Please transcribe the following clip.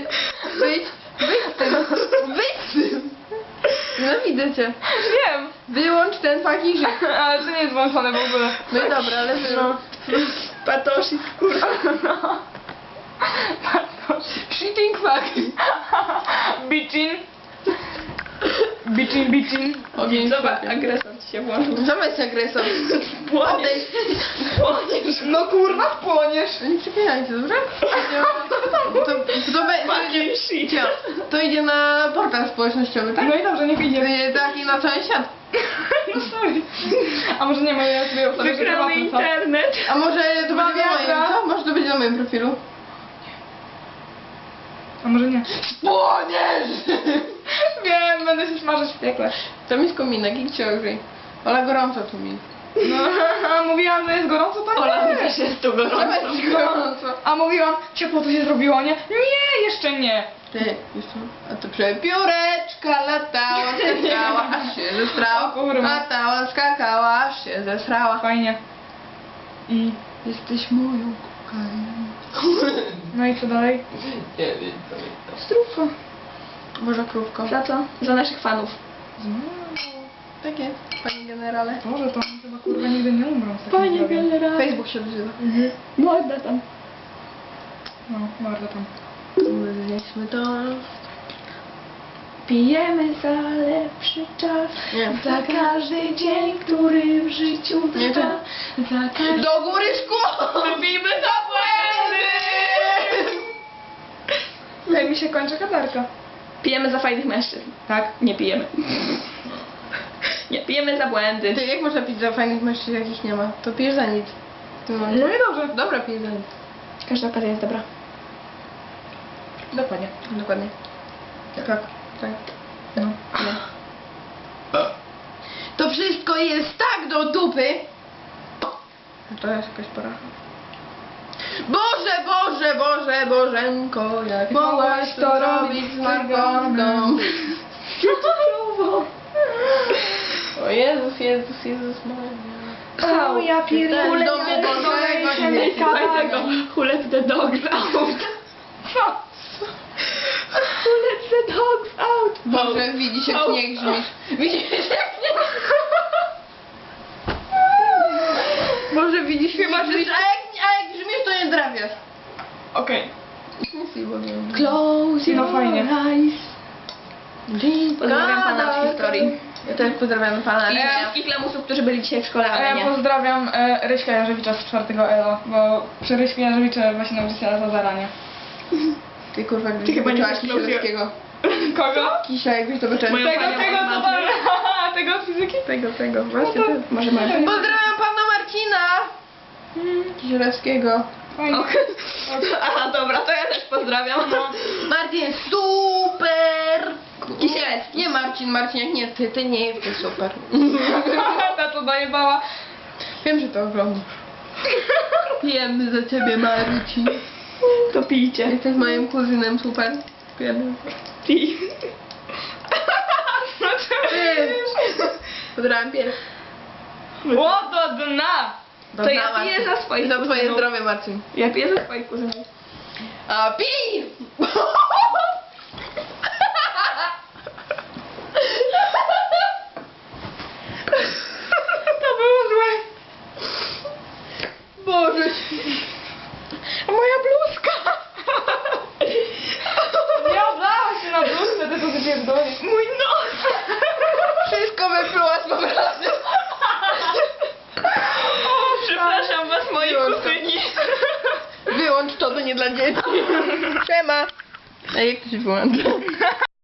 Ty, wyjdź, wyjdź z tym, wyjdź z tym. Nienawidzę cię. Wiem, Wyłącz ten fucking żyk. ale to nie jest włączone w ogóle. No i dobra, ale wyłącz. Patoshi, kurwa. No. Cheating fuck. Bitchin. Bitchin, bitchin. Ogień Zobacz, agresor ci się włączył. Zobacz agresor. Płoniesz. Płoniesz. No kurwa, wpłoniesz. Nie przepinajcie, dobrze? To, to, to, idzie, shit. To idzie na portal społecznościowy, tak? No i dobrze, niech idzie. Tak i na cały świat. No sorry. A może nie, może ja sobie ustawię Wygramy internet. A może to Dwa będzie na moim, wiadra. co? Może to będzie na moim profilu? A może nie? Płoniesz! Się smażyć w piekle. To mi z kominek i cię ogrzej. Ale gorąco tu mi. No, mówiłam, że jest gorąco, to Ola, nie. też jest tu gorąco. Zobacz, gorąco. A mówiłam, ciepło to się zrobiło, nie? Nie, jeszcze nie. Ty, jeszcze. A to przepióreczka latała, skakała, aż się kurwa. Latała, skakała, aż się zesrała. Fajnie. I, Jesteś moją kokainą. no i co dalej? Nie wiem, pamiętam. Zdrówko. Może krówko. Za co? Za naszych fanów. Tak jest, panie generale. Boże, to oni chyba kurwa nigdy nie umrą. takim Panie zdrowiem. generał. Facebook się odzywa. Morda tam. No, bardzo tam. Mówiliśmy to. Pijemy za lepszy czas. Nie. Za każdy dzień, który w życiu Nie, to- trwa. Za każdy... Do góry szkło! Lubimy za błędy! Ej, mi się kończy katarka. Pijemy za fajnych mężczyzn. Tak. Nie pijemy. Nie, pijemy za błędy. Ty, jak można pić za fajnych mężczyzn, jakich nie ma? To pijesz za nic. No i dobrze. Dobra, pijesz za nic. Każda okazja jest dobra. Dokładnie. Dokładnie. Tak. Tak. No. To wszystko jest tak do dupy. To jest jakaś poracha. Boże, Boże, Boże, Bożenko, jak mogłaś to robić z Margonką? O Jezus, Jezus, Jezus Maria. O, ja pierdolę. Dom Bożego święty. Słuchaj tego. Who let the dogs out? Who let the dogs out? Boże, widzisz jak nie grzmisz. Widzisz jak nie Boże, widzisz jak, a jak grzmisz, to nie drawiasz. Okej. Close No your fajnie. eyes. Pozdrawiam pana od historii. Ja też pozdrawiam pana. I Ja- wszystkich lamusów, którzy byli dzisiaj w szkole, A ale ja nie. pozdrawiam e, Ryśka Jarzewicza z czwartego ELO, bo przy Ryśku Jarzewiczu właśnie nauczyciela za zaranie. Ty kurwa, gdybyś Ty chyba nie zobaczyłaś Kisielewskiego. Kogo? Kisia, jakbyś zobaczyła. Moją Tego, panią tego, co tam, tego od fizyki? Tego, tego, właśnie No to- ty. Może może. Pozdrawiam pana Marcina! Kisielewskiego. Fajnie. Aha, dobra, to ja też pozdrawiam. No. Marcin, super! Kisielewski. Nie Marcin, Marcin, jak nie ty, ty nie jesteś super. Ta to dojebała. Wiem, że to oglądasz. Pijemy za ciebie, Marcin. To pijcie. Jesteś moim kuzynem, super. Pijemy. Pij. No Ty. Pozdrawiam pies. O, do dna! To ja piję za swoich Za twoje kuzynów. zdrowie, Marcin. Ja piję za swoich kuzynów. A pij! To było złe. Boże A moja bluzka! Nie oblała się na bluzce, ty to wypierdolisz. Mój nos! Wszystko wyplułaś po prostu. Przepraszam was, moi Wyłącz to. kuzyni. Wyłącz to, nie dla dzieci. Siema. A jak to się wyłącza?